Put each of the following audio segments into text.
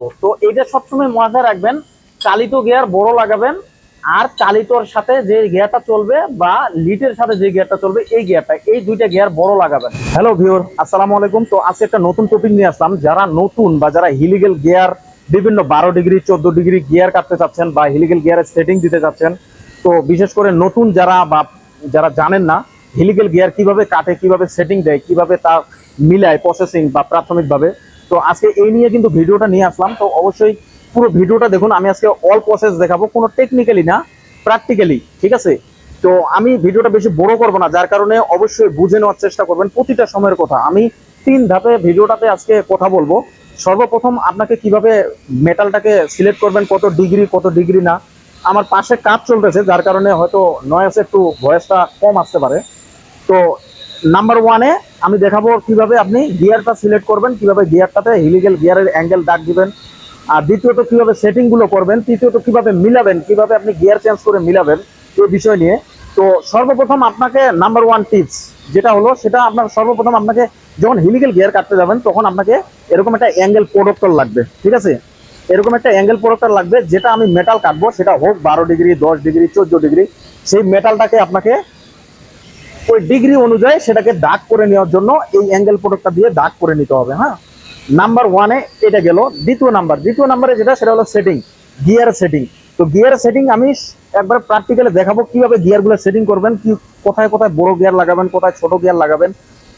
তো এটা সবসময় মজা রাখবেন। চালিত গিয়ার বড় লাগাবেন। আর চালিতর সাথে যে গিয়ারটা চলবে বা লিটের সাথে যে গিয়ারটা চলবে এই গিয়ারটা এই দুইটা গিয়ার বড় লাগাবেন। হ্যালো ভিউর আসসালামু আলাইকুম। তো আজকে একটা নতুন টপিক নিয়ে আসলাম। যারা নতুন বা যারা হিলিগেল গিয়ার বিভিন্ন বারো ডিগ্রি চোদ্দ ডিগ্রি গিয়ার কাটতে চাচ্ছেন বা হিলিগেল গিয়ারের সেটিং দিতে চাচ্ছেন তো বিশেষ করে নতুন যারা বা যারা জানেন না হিলিগেল গিয়ার কীভাবে কাটে কীভাবে সেটিং দেয় কীভাবে তা মিলায় প্রসেসিং বা প্রাথমিকভাবে তো আজকে এই নিয়ে কিন্তু ভিডিওটা নিয়ে আসলাম। তো অবশ্যই পুরো ভিডিওটা দেখুন, আমি আজকে অল প্রসেস দেখাবো, কোনো টেকনিক্যালি না প্র্যাকটিক্যালি ঠিক আছে? তো আমি ভিডিওটা বেশি বড় করব না, যার কারণে অবশ্যই বুঝে নেওয়ার চেষ্টা করবেন প্রতিটা সময়ের কথা। আমি তিন ধাপে ভিডিওটাতে আজকে কথা বলব। সর্বপ্রথম আপনাকে কীভাবে মেটালটাকে সিলেক্ট করবেন, কত ডিগ্রি কত ডিগ্রি না, আমার পাশে কাজ চলতেছে, যার কারণে হয়তো নয়েসে একটু ভয়েসটা কম আসতে পারে। তো নাম্বার ওয়ানে আমি দেখাবো কীভাবে আপনি গিয়ারটা সিলেক্ট করবেন, কীভাবে গিয়ারটাতে হিলিগেল গিয়ারের অ্যাঙ্গেল দাগ দিবেন। আর দ্বিতীয়ত কীভাবে সেটিংগুলো করবেন, তৃতীয়ত কীভাবে মিলাবেন, কীভাবে আপনি গিয়ার চেঞ্জ করে মিলাবেন এই বিষয় নিয়ে। তো সর্বপ্রথম আপনাকে নাম্বার ওয়ান টিপস যেটা হলো, সেটা আপনার সর্বপ্রথম আপনাকে যখন হিলিগেল গিয়ার কাটতে যাবেন, তখন আপনাকে এরকম একটা অ্যাঙ্গেল প্রোডক্টর লাগবে, ঠিক আছে? এরকম একটা অ্যাঙ্গেল প্রোডক্টর লাগবে, যেটা আমি মেটাল কাটবো, সেটা হোক বারো ডিগ্রি, দশ ডিগ্রি, চোদ্দ ডিগ্রি, সেই মেটালটাকে আপনাকে ওই ডিগ্রি অনুযায়ী সেটাকে দাগ করে নেওয়ার জন্য এই অ্যাঙ্গেল প্রোডাক্টটা দিয়ে দাগ করে নিতে হবে হ্যাঁ? নাম্বার ওয়ানে এটা গেল, দ্বিতীয় নাম্বার দ্বিতীয় নাম্বারে যেটা, সেটা হলো সেটিং গিয়ার সেটিং তো গিয়ার সেটিং আমি একবার প্র্যাকটিক্যালে দেখাবো কীভাবে গিয়ারগুলো সেটিং করবেন, কি, কোথায় কোথায় বড় গিয়ার লাগাবেন, কোথায় ছোট গিয়ার লাগাবেন,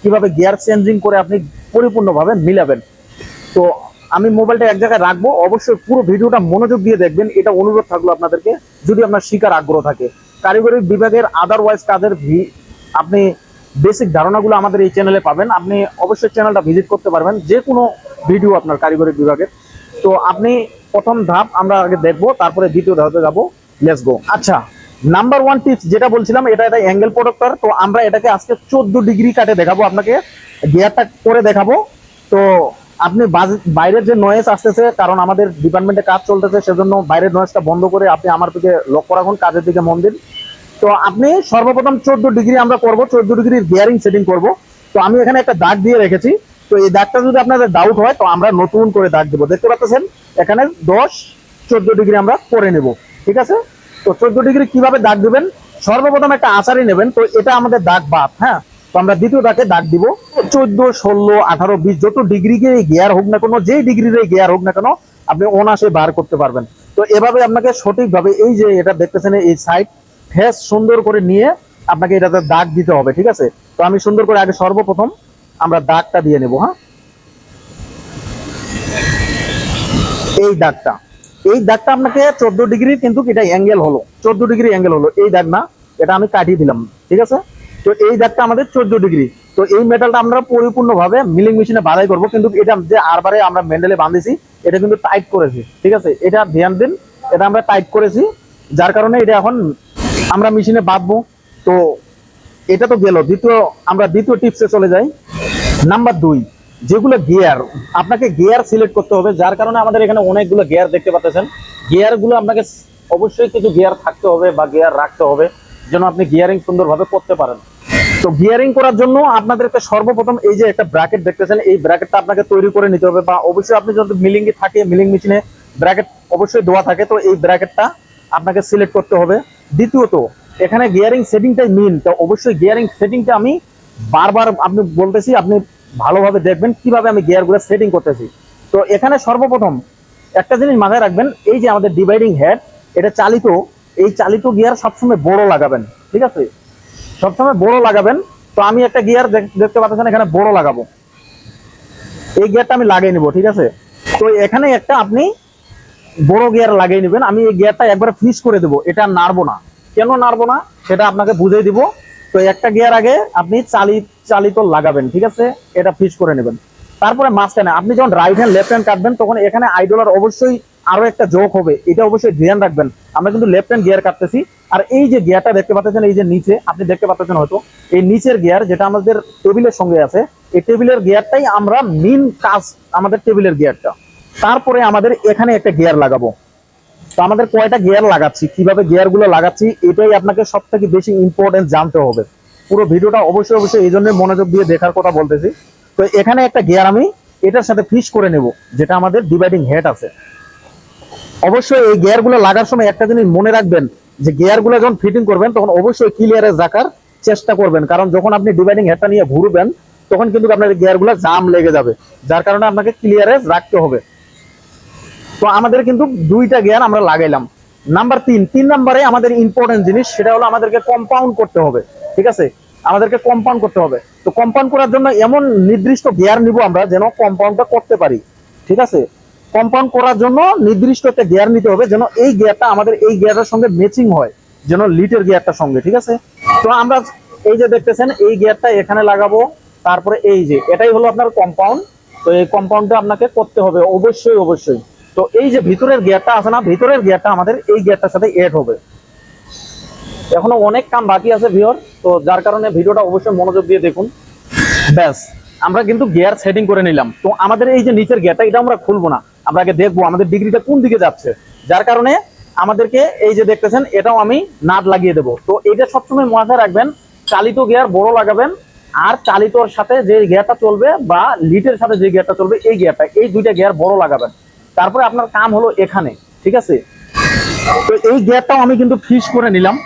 কীভাবে গিয়ার চেঞ্জিং করে আপনি পরিপূর্ণভাবে মিলাবেন। তো আমি মোবাইলটা এক জায়গায় রাখব, অবশ্যই পুরো ভিডিওটা মনোযোগ দিয়ে দেখবেন, এটা অনুরোধ থাকল আপনাদেরকে, যদি আপনার শিকার আগ্রহ থাকে। কারিগরি বিভাগের আদারওয়াইজ কাজের আপনি বেসিক ধারণাগুলো আমাদের এই চ্যানেলে পাবেন। আপনি অবশ্যই চ্যানেলটা ভিজিট করতে পারবেন। যে কোনো ভিডিও আপনার কারিগরি বিভাগের। তো আপনি প্রথম ধাপ আমরা আগে দেখব, তারপরে দ্বিতীয় ধাপে যাব। লেটস গো আচ্ছা নাম্বার ওয়ান টিপস যেটা বলছিলাম, এটা এটা অ্যাঙ্গেল প্রোডাক্টর তো আমরা এটাকে আজকে চোদ্দ ডিগ্রি কাটে দেখাবো আপনাকে। গিয়ারটা করে দেখাবো। তো আপনি বাইরের যে নয়েজ আসতেছে, কারণ আমাদের ডিপার্টমেন্টে কাজ চলতেছে, সেজন্য বাইরের নয়েসটা বন্ধ করে আপনি আমার দিকে লক্ষ্য রাখুন, কাজের দিকে মন দিন। তো আপনি সর্বপ্রথম চোদ্দ ডিগ্রি আমরা করব, চোদ্দ ডিগ্রির গিয়ারিং সেটিং করব। তো আমি এখানে একটা দাগ দিয়ে রেখেছি। তো এই দাগটা যদি আপনাদের ডাউট হয়, তো আমরা নতুন করে দাগ দেবো। দেখতে পাচ্ছেন, এখানে দশ, চোদ্দ ডিগ্রি আমরা করে নেব। ঠিক আছে? তো চোদ্দ ডিগ্রি কীভাবে দাগ দিবেন? সর্বপ্রথম একটা আচারি নেবেন। তো এটা আমাদের দাগ বাদ হ্যাঁ? তো আমরা দ্বিতীয় দাগে দাগ দিব। চোদ্দ, ষোলো, আঠারো, বিশ, যত ডিগ্রি গিয়ার হোক না কোনো, যেই ডিগ্রির গিয়ার হোক না কেন, আপনি অনাসে বার করতে পারবেন। তো এভাবে আপনাকে সঠিকভাবে এই যে এটা দেখতেছেন, এই সাইড ফেস সুন্দর করে নিয়ে আপনাকে এটাতে দাগ দিতে হবে, ঠিক আছে? তো আমি সুন্দর করে আগে সর্বপ্রথম আমরা দাগটা দিয়ে নেব হ্যাঁ? এই দাগটা। এই দাগটা আপনাকে চোদ্দ ডিগ্রি কিন্তু এটা অ্যাঙ্গেল হলো। চোদ্দ ডিগ্রি অ্যাঙ্গেল হলো এই দাগ না, এটা আমি কাটিয়ে দিলাম, ঠিক আছে? তো এই দাগটা আমাদের চোদ্দ ডিগ্রি। তো এই মেটালটা আমরা পরিপূর্ণভাবে মিলিং মেশিনে বাধাই করব, কিন্তু এটা যে আরবারে আমরা মেন্ডেলে বাঁধেছি, এটা কিন্তু টাইট করেছি, ঠিক আছে? এটা ধ্যান দিন, এটা আমরা টাইট করেছি, যার কারণে এটা এখন আমরা মেশিনে বাঁধবো, তো এটা তো গেল। দ্বিতীয়, আমরা দ্বিতীয় টিপসে চলে যাই। নাম্বার দুই, যেগুলো গিয়ার, আপনাকে গিয়ার সিলেক্ট করতে হবে, যার কারণে আমাদের এখানে অনেকগুলো গিয়ার দেখতে পাচ্ছেন। গিয়ারগুলো আপনাকে অবশ্যই কিছু গিয়ার থাকতে হবে বা গিয়ার রাখতে হবে, যেন আপনি গিয়ারিং সুন্দরভাবে করতে পারেন। তো গিয়ারিং করার জন্য আপনাদেরকে সর্বপ্রথম এই যে একটা ব্র্যাকেট দেখতেছেন, এই ব্র্যাকেটটা আপনাকে তৈরি করে নিতে হবে বা অবশ্যই আপনি যদি মিলিং থাকে, মিলিং মেশিনে ব্র্যাকেট অবশ্যই দেওয়া থাকে, তো এই ব্র্যাকেটটা আপনাকে সিলেক্ট করতে হবে। দ্বিতীয়ত, এখানে গিয়ারিং সেটিংটাই মেন তো অবশ্যই গিয়ারিং সেটিংটা আমি বারবার আপনি বলতেছি, আপনি ভালোভাবে দেখবেন কীভাবে আমি গিয়ারগুলো সেটিং করতেছি। তো এখানে সর্বপ্রথম একটা জিনিস মাথায় রাখবেন, এই যে আমাদের ডিভাইডিং হেড এটা চালিত, এই চালিত গিয়ার সবসময় বড় লাগাবেন, ঠিক আছে? সবসময় বড় লাগাবেন। তো আমি একটা গিয়ার দেখতে পাচ্ছেন, এখানে বড় লাগাবো। এই গিয়ারটা আমি লাগিয়ে নিব, ঠিক আছে? তো এখানে একটা আপনি বড় গিয়ার লাগিয়ে নেবেন, আমি এই গিয়ারটা একবার ফিস করে দেবো, এটা নাড়বো না। কেন নাড়বো না? সেটা আপনাকে বুঝিয়ে দিব। তো একটা গিয়ার আগে আপনি চালি চালিত লাগাবেন, ঠিক আছে? এটা ফিস করে নেবেন। তারপরে মাঝখানে, আপনি যখন রাইট হ্যান্ড লেফট হ্যান্ড কাটবেন, তখন এখানে আইডলার অবশ্যই আরও একটা যোগ হবে। এটা অবশ্যই ধ্যান রাখবেন। আমরা কিন্তু লেফট হ্যান্ড গিয়ার কাটতেছি। আর এই যে গিয়ারটা দেখতে পাচ্ছেন, এই যে নিচে, আপনি দেখতে পাচ্ছেন হয়তো, এই নিচের গিয়ার যেটা আমাদের টেবিলের সঙ্গে আছে, এই টেবিলের গিয়ারটাই আমরা মেন কাজ, আমাদের টেবিলের গিয়ারটা তারপরে আমাদের এখানে একটা গিয়ার লাগাবো। তো আমাদের কয়টা গিয়ার লাগাচ্ছি, কীভাবে গিয়ারগুলো লাগাচ্ছি, এটাই আপনাকে সব থেকে বেশি ইম্পর্টেন্ট জানতে হবে। পুরো ভিডিওটা অবশ্যই অবশ্যই এই জন্য মনোযোগ দিয়ে দেখার কথা বলতেছি। তো এখানে একটা গিয়ার আমি এটার সাথে ফিস করে নেব, যেটা আমাদের ডিভাইডিং হেড আছে। অবশ্যই এই গিয়ারগুলো লাগার সময় একটা জিনিস মনে রাখবেন, যে গিয়ারগুলো যখন ফিটিং করবেন, তখন অবশ্যই ক্লিয়ারে রাখার চেষ্টা করবেন। কারণ যখন আপনি ডিভাইডিং হেডটা নিয়ে ঘুরবেন, তখন কিন্তু আপনার গিয়ারগুলো জাম লেগে যাবে। যার কারণে আপনাকে ক্লিয়ারে রাখতে হবে। তো আমাদের কিন্তু দুইটা গিয়ার আমরা লাগাইলাম। নাম্বার তিন তিন নাম্বারে আমাদের ইম্পর্টেন্ট জিনিস, সেটা হলো আমাদেরকে কম্পাউন্ড করতে হবে, ঠিক আছে? আমাদেরকে কম্পাউন্ড করতে হবে। তো কম্পাউন্ড করার জন্য এমন নির্দিষ্ট গিয়ার নিব আমরা যেন কম্পাউন্ডটা করতে পারি, ঠিক আছে? কম্পাউন্ড করার জন্য নির্দিষ্ট একটা গিয়ার নিতে হবে যেন এই গিয়ারটা আমাদের এই গিয়ারের সঙ্গে ম্যাচিং হয়, যেন লিটের গিয়ারটার সঙ্গে, ঠিক আছে? তো আমরা এই যে দেখতেছেন, এই গিয়ারটা এখানে লাগাবো, তারপরে এই যে, এটাই হলো আপনার কম্পাউন্ড তো এই কম্পাউন্ডটা আপনাকে করতে হবে, অবশ্যই অবশ্যই। তো এই যে ভিতরের গিয়ারটা আছে না, ভিতরের গিয়ারটা আমাদের এই গিয়ারটার সাথে এড হবে। এখনও অনেক কাম বাকি আছে ভিওর তো যার কারণে ভিডিওটা অবশ্যই মনোযোগ দিয়ে দেখুন। ব্যাস, আমরা কিন্তু গিয়ার সেটিং করে নিলাম। তো আমাদের এই যে নিচের গিয়ারটা এটা আমরা খুলবো না। আমরা আগে দেখব আমাদের ডিগ্রিটা কোন দিকে যাচ্ছে। যার কারণে আমাদেরকে এই যে দেখতেছেন, এটাও আমি নাট লাগিয়ে দেবো। তো এটা সবসময় মাথায় রাখবেন, চালিত গিয়ার বড় লাগাবেন, আর চালিতর সাথে যে গিয়ারটা চলবে বা লিটের সাথে যে গিয়ারটা চলবে, এই গিয়ারটা এই দুইটা গিয়ার বড় লাগাবেন। তারপরে আপনার কাম হলো এখানে, ঠিক আছে? তো এই গিয়ারটাও আমি কিন্তু ফিস করে নিলাম।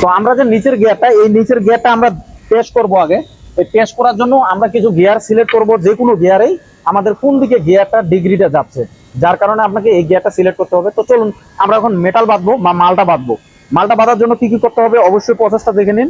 তো আমরা যে নিচের গিয়ারটা এই নিচের গিয়ারটা আমরা টেস্ট করব আগে। এই টেস্ট করার জন্য আমরা কিছু গিয়ার সিলেক্ট করব, যে কোনো গিয়ারেই আমাদের কোন দিকে গিয়ারটা ডিগ্রিটা যাচ্ছে। যার কারণে আপনাকে এই গিয়ারটা সিলেক্ট করতে হবে। তো চলুন, আমরা এখন মেটাল বাঁধবো বা মালটা বাঁধবো। মালটা বাঁধার জন্য কি কি করতে হবে? অবশ্যই প্রসেসটা দেখে নিন।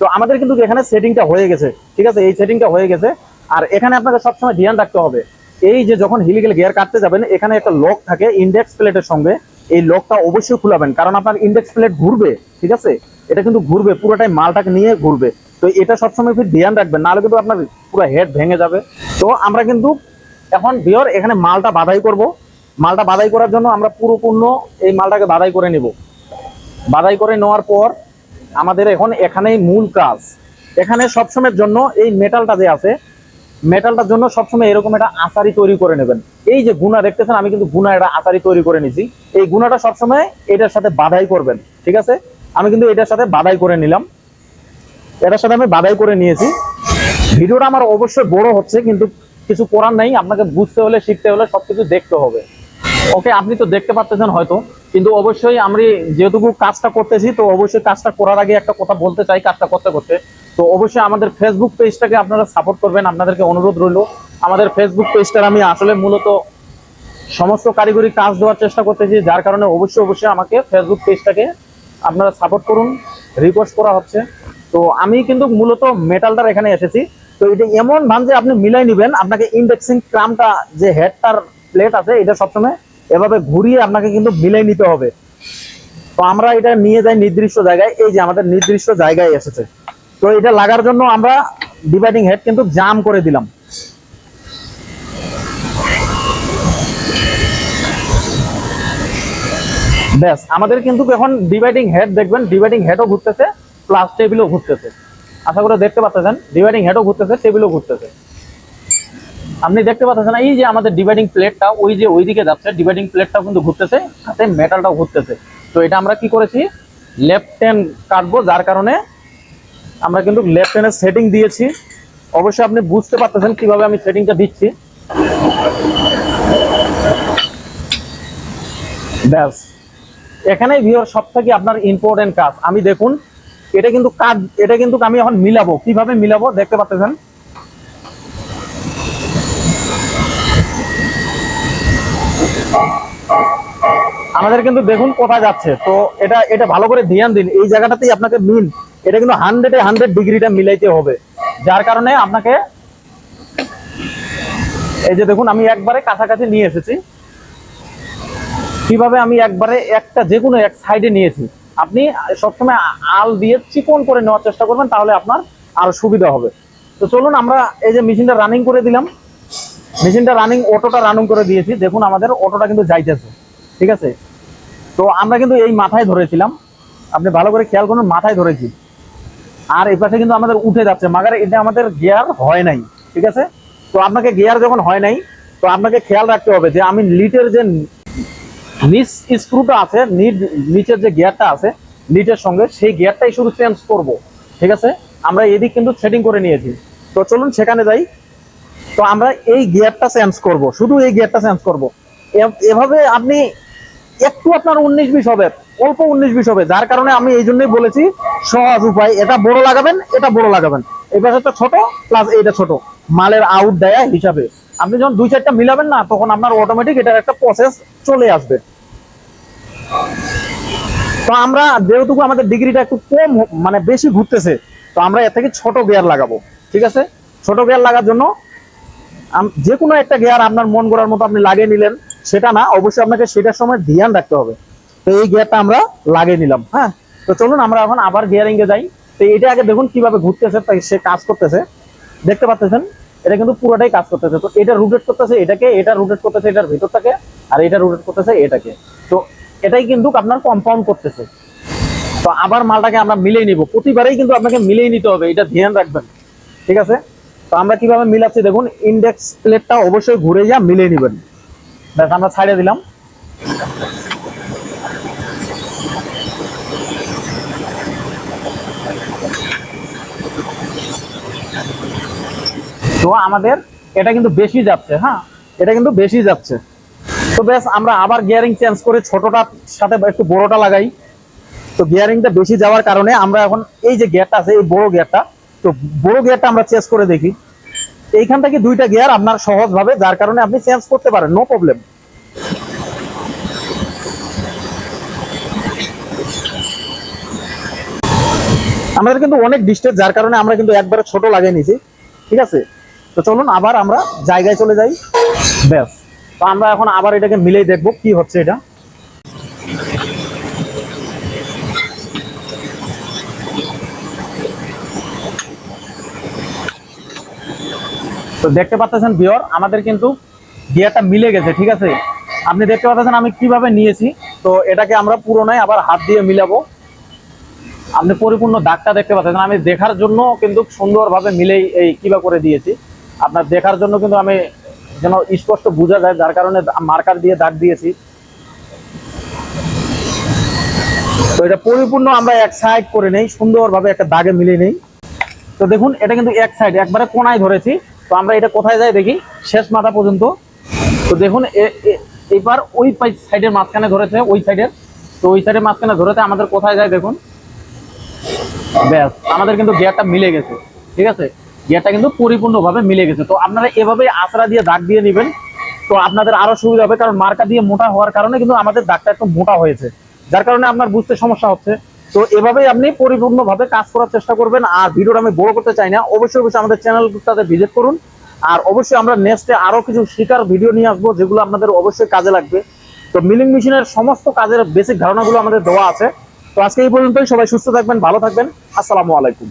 তো আমাদের কিন্তু এখানে সেটিংটা হয়ে গেছে, ঠিক আছে? এই সেটিংটা হয়ে গেছে। আর এখানে আপনাকে সবসময় ধ্যান রাখতে হবে। এই যে যখন হিলিক্যাল গিয়ার কাটতে যাবেন, এখানে একটা লক থাকে ইন্ডেক্স প্লেটের সঙ্গে। এই লকটা অবশ্যই খুলাবেন, কারণ আপনার ইন্ডেক্স প্লেট ঘুরবে, ঠিক আছে? এটা কিন্তু ঘুরবে, পুরোটাই মালটাকে নিয়ে ঘুরবে। তো এটা সবসময় ফির ধ্যান রাখবেন, নাহলে কিন্তু আপনার পুরো হেড ভেঙে যাবে। তো আমরা কিন্তু এখন বিয়র এখানে মালটা বাধাই করব। মালটা বাধাই করার জন্য আমরা পুরোপূর্ণ এই মালটাকে বাধাই করে নেব। বাধাই করে নেওয়ার পর আমাদের এখন এখানেই মূল কাজ। এখানে সবসময়ের জন্য এই মেটালটা যে আছে মেটালটার জন্য সবসময় এরকম একটা আচারি তৈরি করে নেবেন। এই যে গুণা দেখতেছেন, আমি কিন্তু গুণা একটা আচারি তৈরি করে নিছি। এই গুণাটা সবসময় এটার সাথে বাধাই করবেন, ঠিক আছে? আমি কিন্তু এটার সাথে বাধাই করে নিলাম। এটার সাথে আমি বাধাই করে নিয়েছি। ভিডিওটা আমার অবশ্যই বড় হচ্ছে, কিন্তু কিছু করার নাই। আপনাকে বুঝতে হলে, শিখতে হলে সবকিছু দেখতে হবে। ওকে, আপনি তো দেখতে পাচ্ছেন হয়তো, কিন্তু অবশ্যই আমি যেহেতু কাজটা করতেছি, তো অবশ্যই কাজটা করার আগে একটা কথা বলতে চাই, কাজটা করতে করতে। তো অবশ্যই আমাদের ফেসবুক পেজটাকে আপনারা সাপোর্ট করবেন, আপনাদেরকে অনুরোধ রইল। আমাদের ফেসবুক পেজটার আমি আসলে মূলত সমস্ত কারিগরি কাজ দেওয়ার চেষ্টা করতেছি, যার কারণে অবশ্যই অবশ্যই আমাকে ফেসবুক পেজটাকে আপনারা সাপোর্ট করুন রিকোয়েস্ট করা হচ্ছে। তো আমি কিন্তু মূলত মেটালটার এখানে এসেছি। তো এটা এমন ভান যে আপনি মিলাই নেবেন, আপনাকে ইন্ডেক্সিং ক্রামটা যে হেডটার প্লেট আছে, এটা সবসময় এভাবে ঘুরিয়ে আপনাকে কিন্তু মিলাই নিতে হবে। তো আমরা এটা নিয়ে যাই নির্দিষ্ট জায়গায়, এই যে আমাদের নির্দিষ্ট জায়গায় এসেছে। তো এটা লাগার জন্য আমরা ডিভাইডিং হেড কিন্তু জাম করে দিলাম। ব্যাস, আমাদের কিন্তু এখন ডিভাইডিং হেড দেখবেন ডিভাইডিং হেডও ঘুরতেছে প্লাস টেবিলও ঘুরতেছে। আশা করে দেখতে পাচ্ছেন ডিভাইডিং হেডও ঘুরতেছে টেবিলও ঘুরতেছে। আপনি দেখতে পাচ্ছেন এই যে আমাদের ডিভাইডিং প্লেটটা ওই যে ওইদিকে যাচ্ছে ডিভাইডিং প্লেটটাও কিন্তু ঘুরতেছে, সাথে মেটালটাও ঘুরতেছে। তো এটা আমরা কি করেছি? লেফট হ্যান্ড কাটবো, যার কারণে আমরা কিন্তু লেফট হ্যান্ডের সেটিং দিয়েছি। অবশ্যই আপনি বুঝতে পারতেছেন কীভাবে আমি সেটিংটা দিচ্ছি। ব্যাস। এখানেই ভিওর সব থেকে আপনার ইম্পর্টেন্ট কাজ। আমি দেখুন, এটা কিন্তু কাজ, এটা কিন্তু আমি এখন মিলাবো। কীভাবে মিলাবো দেখতে পাচ্ছেন আমাদের কিন্তু দেখুন কোথায় যাচ্ছে। তো এটা এটা ভালো করে ধ্যান দিন। এই জায়গাটাতেই আপনাকে মিন এটা কিন্তু হান্ড্রেডে হান্ড্রেড ডিগ্রিটা মিলাইতে হবে। যার কারণে আপনাকে এই যে দেখুন, আমি একবারে কাছাকাছি নিয়ে এসেছি। কীভাবে আমি একবারে একটা যে কোনো এক সাইডে নিয়েছি। আপনি সবসময় আল দিয়ে চিকন করে নেওয়ার চেষ্টা করবেন, তাহলে আপনার আরও সুবিধা হবে। তো চলুন, আমরা এই যে মেশিনটা রানিং করে দিলাম। মেশিনটা রানিং অটোটা রানিং করে দিয়েছি। দেখুন, আমাদের অটোটা কিন্তু যাইতেছে। ঠিক আছে? তো আমরা কিন্তু এই মাথায় ধরেছিলাম। আপনি ভালো করে খেয়াল করুন, মাথায় ধরেছি। আর এই পাশে কিন্তু আমাদের উঠে যাচ্ছে। মাগার এটা আমাদের গিয়ার হয় নাই, ঠিক আছে? তো আপনাকে গিয়ার যখন হয় নাই, তো আপনাকে খেয়াল রাখতে হবে যে আমি লিটের যে নিচ স্ক্রুটা আছে নিচের যে গিয়ারটা আছে নিটের সঙ্গে সেই গিয়ারটাই শুধু চেঞ্জ করব, ঠিক আছে? আমরা এদিক কিন্তু সেটিং করে নিয়েছি। তো চলুন সেখানে যাই। তো আমরা এই গিয়ারটা চেঞ্জ করব, শুধু এই গিয়ারটা চেঞ্জ করব। এভাবে আপনি একটু আপনার উনিশ বিশ হবে। অল্প উনিশ বিশ হবে। যার কারণে আমি এই জন্যই বলেছি, সহজ উপায়। এটা বড় লাগাবেন, এটা বড় লাগাবেন। এই পাশেটা ছোট প্লাস এইটা ছোট। মালের আউট দেয়া হিসাবে। আপনি যখন দুই চারটা মিলাবেন না, তখন আপনার অটোমেটিক এটার একটা প্রসেস চলে আসবে। তো আমরা যেহেতু আমাদের ডিগ্রিটা একটু কম মানে বেশি ঘুরতেছে, তো আমরা এর থেকে ছোট গিয়ার লাগাবো। ঠিক আছে? ছোট গিয়ার লাগার জন্য যে কোনো একটা গিয়ার আপনার মন করার মতো আপনি লাগিয়ে নিলেন, সেটা না, অবশ্যই আপনাকে সেটার সময় ধ্যান রাখতে হবে। তো এই গিয়ারটা আমরা লাগিয়ে নিলাম হ্যাঁ? তো চলুন আমরা এখন আবার গিয়ারিং এ যাই। তো এটা আগে দেখুন কীভাবে ঘুরতেছে সে কাজ করতেছে। দেখতে পাচ্ছেন এটা কিন্তু পুরোটাই কাজ করতেছে। তো এটা রুটেট করতেছে এটাকে, এটা রুটেট করতেছে এটার ভিতরটাকে, আর এটা রুটেট করতেছে এটাকে। তো এটাই কিন্তু আপনার কম্পাউন্ড করতেছে। তো আবার মালটাকে আমরা মিলিয়ে নিব। প্রতিবারেই কিন্তু আপনাকে মিলিয়ে নিতে হবে, এটা ধ্যান রাখবেন। ঠিক আছে? তো আমরা কীভাবে মিলাচ্ছি দেখুন ইন্ডেক্স প্লেটটা অবশ্যই ঘুরে যা মিলিয়ে নেবেন। ব্যাস, আমরা ছাড়িয়ে দিলাম। তো আমাদের এটা কিন্তু বেশি যাচ্ছে হ্যাঁ? এটা কিন্তু বেশি যাচ্ছে। তো বেশ, আমরা আবার গিয়ারিং চেঞ্জ করে ছোটটার সাথে একটু বড়টা লাগাই। তো গিয়ারিংটা বেশি যাওয়ার কারণে আমরা এখন এই যে গিয়ারটা আছে, এই বড় গিয়ারটা তো বড় গিয়ারটা আমরা চেঞ্জ করে দেখি। এইখান থেকে দুইটা গিয়ার আপনার সহজ ভাবে, যার কারণে আপনি চেঞ্জ করতে পারেন নো প্রবলেম আমাদের কিন্তু অনেক ডিস্টেন্স যার কারণে আমরা কিন্তু একবারে ছোট লাগিয়ে নিয়েছি, ঠিক আছে? তো চলুন আবার আমরা জায়গায় চলে যাই। ব্যাস। তো আমরা এখন আবার এটাকে মিলেই দেখব কি হচ্ছে এটা। তো দেখতে পাচ্ছেন বিয়র আমাদের কিন্তু গিয়ারটা মিলে গেছে, ঠিক আছে? আপনি দেখতে পাচ্ছেন আমি কীভাবে নিয়েছি, তো এটাকে আমরা পুরোনায় আবার হাত দিয়ে মিলাবো। আপনি পরিপূর্ণ দাগটা দেখতে পাচ্ছেন। আমি দেখার জন্য কিন্তু সুন্দরভাবে মিলেই এই কিবা করে দিয়েছি। আপনার দেখার জন্য কিন্তু আমি যেন স্পষ্ট বোঝা যায়, যার কারণে মার্কার দিয়ে দাগ দিয়েছি। তো এটা পরিপূর্ণ আমরা এক সাইড করে নেই, সুন্দরভাবে একটা দাগে মিলিয়ে নেই। তো দেখুন, এটা কিন্তু এক সাইড একবারে কোনায় ধরেছি। তো আমরা এটা কোথায় যাই দেখি? শেষ মাথা পর্যন্ত। তো দেখুন এবার ওই সাইডের মাঝখানে ধরেছে, ওই সাইডের তো ওই সাইডের মাঝখানে ধরেছে, আমাদের কোথায় যায় দেখুন। ব্যাস, আমাদের কিন্তু গিয়ারটা মিলে গেছে। ঠিক আছে? গিয়ারটা কিন্তু পরিপূর্ণভাবে মিলে গেছে। তো আপনারা এভাবে আঁচড়া দিয়ে দাগ দিয়ে নেবেন, তো আপনাদের আরও সুবিধা হবে, কারণ মার্কা দিয়ে মোটা হওয়ার কারণে কিন্তু আমাদের দাগটা একটু মোটা হয়েছে। যার কারণে আপনার বুঝতে সমস্যা হচ্ছে। তো এভাবেই আপনি পরিপূর্ণভাবে কাজ করার চেষ্টা করবেন। আর ভিডিওটা আমি বড় করতে চাই না, অবশ্যই অবশ্যই আমাদের চ্যানেলটাতে ভিজিট করুন। আর অবশ্যই আমরা নেক্সটে আরও কিছু শিকার ভিডিও নিয়ে আসব, যেগুলো আপনাদের অবশ্যই কাজে লাগবে। তো মিলিং মেশিনের সমস্ত কাজের বেসিক ধারণাগুলো আমাদের দেওয়া আছে। তো আজকে এই পর্যন্তই, সবাই সুস্থ থাকবেন, ভালো থাকবেন। আসসালামু আলাইকুম।